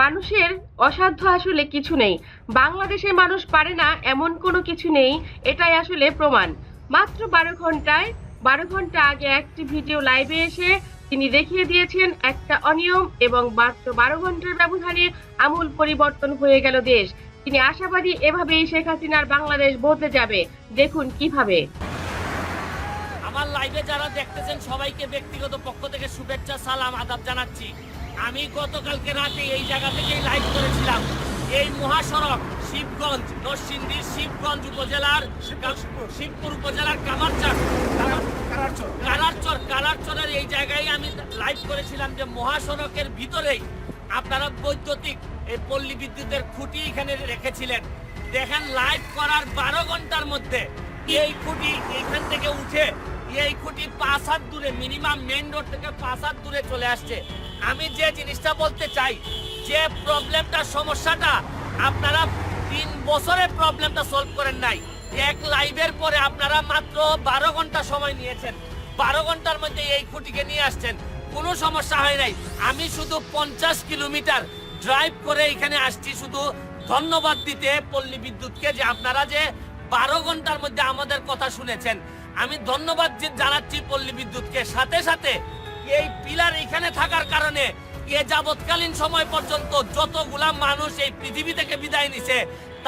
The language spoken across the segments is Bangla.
মানুষের অসাধ্য আসলে কিছু নেই। বাংলাদেশের মানুষ পারে না এমন কোনো কিছু নেই, এটাই আসলে প্রমাণ। মাত্র বারো ঘন্টায়, বারো ঘণ্টা আগে একটি ভিডিও লাইভে এসে তিনি দেখিয়ে দিয়েছেন একটা অনিয়ম এবং মাত্র বারো ঘণ্টার ব্যবধানে আমূল পরিবর্তন হয়ে গেল দেশ। তিনি আশাবাদী এভাবেই শেখ হাসিনার বাংলাদেশ বদলে যাবে। দেখুন কীভাবে। আমার লাইভে যারা দেখতেছেন সবাইকে ব্যক্তিগত পক্ষ থেকে শুভেচ্ছা, সালাম, আদাব জানাচ্ছি। আমি গতকালকে রাতে এই জায়গা থেকেই লাইভ করেছিলাম। এই মহাসড়ক শিবগঞ্জ নরসিংদীর শিবগঞ্জ উপজেলার শিবপুর উপজেলার কামারচার। কালারচর কালারচরের এই জায়গায় আমি লাইভ করেছিলাম যে মহাসড়কের ভিতরেই আপনারা বৈদ্যুতিক এই পল্লী বিদ্যুতের খুঁটি এখানে রেখেছিলেন। দেখেন লাইভ করার বারো ঘণ্টার মধ্যে এই খুঁটি এখান থেকে উঠে এই খুঁটি পাঁচ হাত দূরে মিনিমাম মেন রোড থেকে পাঁচ হাত দূরে চলে আসছে। আমি যে জিনিসটা বলতে চাই, যে প্রবলেমটা সমস্যাটা আপনারা তিন বছরে প্রবলেমটা সলভ করেন নাই। এক লাইভের পরে আপনারা মাত্র বারো ঘণ্টা সময় নিয়েছেন। বারো ঘণ্টার মধ্যে এই খুঁটিকে নিয়ে আসছেন। কোনো সমস্যা হয় নাই। আমি শুধু পঞ্চাশ কিলোমিটার ড্রাইভ করে এখানে আসছি। শুধু ধন্যবাদ দিতে পল্লী বিদ্যুৎকে যে আপনারা যে বারো ঘণ্টার মধ্যে আমাদের কথা শুনেছেন। আমি ধন্যবাদ যে জানাচ্ছি পল্লী বিদ্যুৎকে। সাথে সাথে এই পিলার এখানে থাকার কারণে এ যাবৎকালীন সময় পর্যন্ত যতগুলা মানুষ এই পৃথিবী থেকে বিদায় নিছে,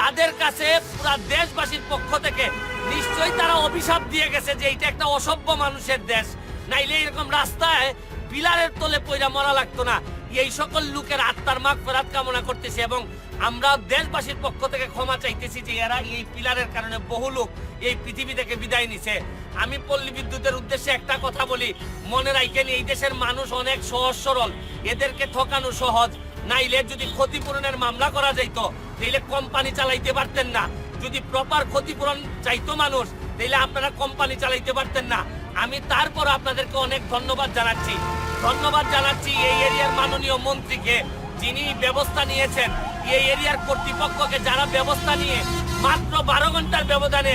তাদের কাছে পুরা দেশবাসীর পক্ষ থেকে নিশ্চয়ই তারা অভিশাপ দিয়ে গেছে যে এটা একটা অসভ্য মানুষের দেশ। নাইলে এরকম রাস্তায় পিলারের তলে পয়রা মরা লাগতো না। এই সকল লোকের আত্মার মাগ ফেরাত কামনা করতেছি এবং আমরা দেশবাসীর পক্ষ থেকে ক্ষমা চাইতেছি যে এরা এই পিলারের কারণে বহু লোক এই পৃথিবী থেকে বিদায় নিছে। আমি পল্লী বিদ্যুতের উদ্দেশ্যে একটা কথা বলি। মনে রাখেন, এই দেশের মানুষ অনেক সহজ সরল। এদেরকে ঠকানো সহজ, নাইলে যদি ক্ষতিপূরণের মামলা করা যাইতো, তাইলে কোম্পানি চালাইতে পারতেন না। যদি প্রপার ক্ষতিপূরণ চাইতো মানুষ, তাইলে আপনারা কোম্পানি চালাইতে পারতেন না। আমি তারপর আপনাদেরকে অনেক ধন্যবাদ জানাচ্ছি। ধন্যবাদ জানাচ্ছি এই এরিয়ার মাননীয় মন্ত্রীকে, যিনি ব্যবস্থা নিয়েছেন। এই এরিয়ার কর্তৃপক্ষকে যারা ব্যবস্থা নিয়ে মাত্র বারো ঘণ্টার ব্যবধানে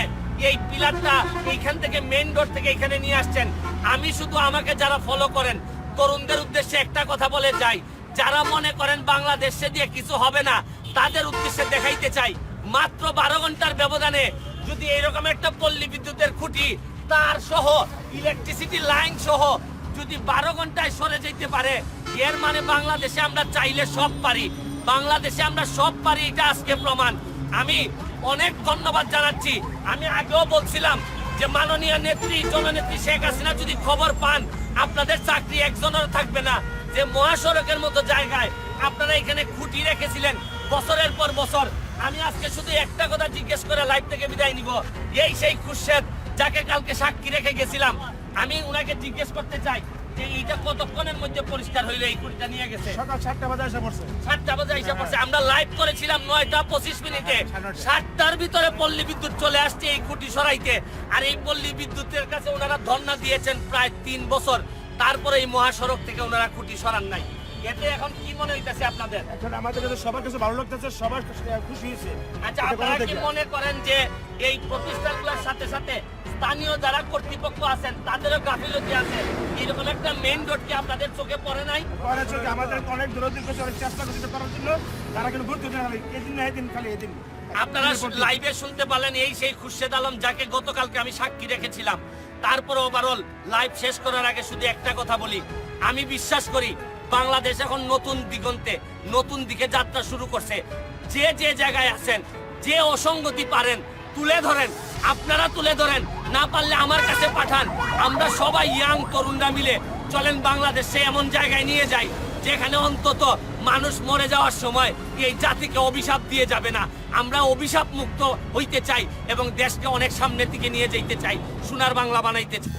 এই পিলারটা এইখান থেকে মেন রোড থেকে এখানে নিয়ে আসছেন। আমি শুধু আমাকে যারা ফলো করেন, তরুণদের উদ্দেশ্যে একটা কথা বলে যাই। যারা মনে করেন বাংলাদেশে দিয়ে কিছু হবে না, তাদের উদ্দেশ্যে দেখাইতে চাই। মাত্র বারো ঘণ্টার ব্যবধানে যদি এরকম একটা পল্লী বিদ্যুতের খুঁটি, তার সহ ইলেকট্রিসিটি লাইন সহ যদি বারো ঘন্টায় সরে যেতে পারে, এর মানে বাংলাদেশে আমরা চাইলে সব পারি। বাংলাদেশে আমরা সব পারি, এটা আজকে প্রমাণ। আমি অনেক ধন্যবাদ জানাচ্ছি। আমি আগেও বলছিলাম যে মাননীয় নেত্রী, জননেত্রী শেখ হাসিনা যদি খবর পান, আপনাদের চাকরি একজনের থাকবে না। যে মহাসড়কের মতো জায়গায় আপনারা এখানে খুঁটি রেখেছিলেন বছরের পর বছর। আমি আজকে শুধু একটা কথা জিজ্ঞেস করে লাইভ থেকে বিদায় নিব। এই সেই খুরশেদ, যাকে কালকে সাক্ষী রেখে গেছিলাম। আমি উনাকে জিজ্ঞেস করতে চাই যে এইটা কতক্ষণের মধ্যে পরিষ্কার হইল এই খুঁটিটা নিয়ে গেছে? সকাল সাতটা বাজে এসে পড়ছে। সাতটা বাজে এসে পড়ছে। আমরা লাইভ করেছিলাম নয়টা পঁচিশ মিনিটে। সাতটার ভিতরে পল্লী বিদ্যুৎ চলে আসছে এই খুঁটি সরাইতে। আর এই পল্লী বিদ্যুতের কাছে ওনারা ধর্ণা দিয়েছেন প্রায় তিন বছর। তারপরে এই মহাসড়ক থেকে ওনারা খুঁটি সরান নাই। এতে এখন কি মনে হইতেছে আপনাদের? এখন আমাদের কাছে সবার কাছে ভালো লাগতেছে সবার খুশি হয়েছে। আচ্ছা আপনারা কি মনে করেন যে এই প্রতিষ্ঠানগুলোর সাথে সাথে স্থানীয় যারা কর্তৃপক্ষ আছেন তাদেরও গাফিলতি আছে। এরকম একটা মেইন রোড কি আপনাদের চোখে পড়ে নাই? পরে চোখে আমাদের অনেক দূরদূর করছে অনেক চেষ্টা করছে করার জন্য। তারা কিন্তু ঘুরতে দেয় না এদিন না এদিন খালি এদিন আপনারা লাইভে শুনতে পারলেন এই সেই খুরশেদ আলম যাকে গতকালকে আমি সাক্ষী রেখেছিলাম। তারপর ওভারঅল লাইভ শেষ করার আগে শুধু একটা কথা বলি। আমি বিশ্বাস করি বাংলাদেশ এখন নতুন দিগন্তে নতুন দিকে যাত্রা শুরু করছে। যে যে জায়গায় আছেন যে অসঙ্গতি পারেন তুলে ধরেন। আপনারা তুলে ধরেন। না পারলে আমার কাছে পাঠান। আমরা সবাই ইয়াং তরুণরা মিলে চলেন বাংলাদেশে এমন জায়গায় নিয়ে যাই, যেখানে অন্তত মানুষ মরে যাওয়ার সময় এই জাতিকে অভিশাপ দিয়ে যাবে না। আমরা অভিশাপ মুক্ত হইতে চাই এবং দেশকে অনেক সামনের দিকে নিয়ে যেতে চাই। সোনার বাংলা বানাইতে চাই।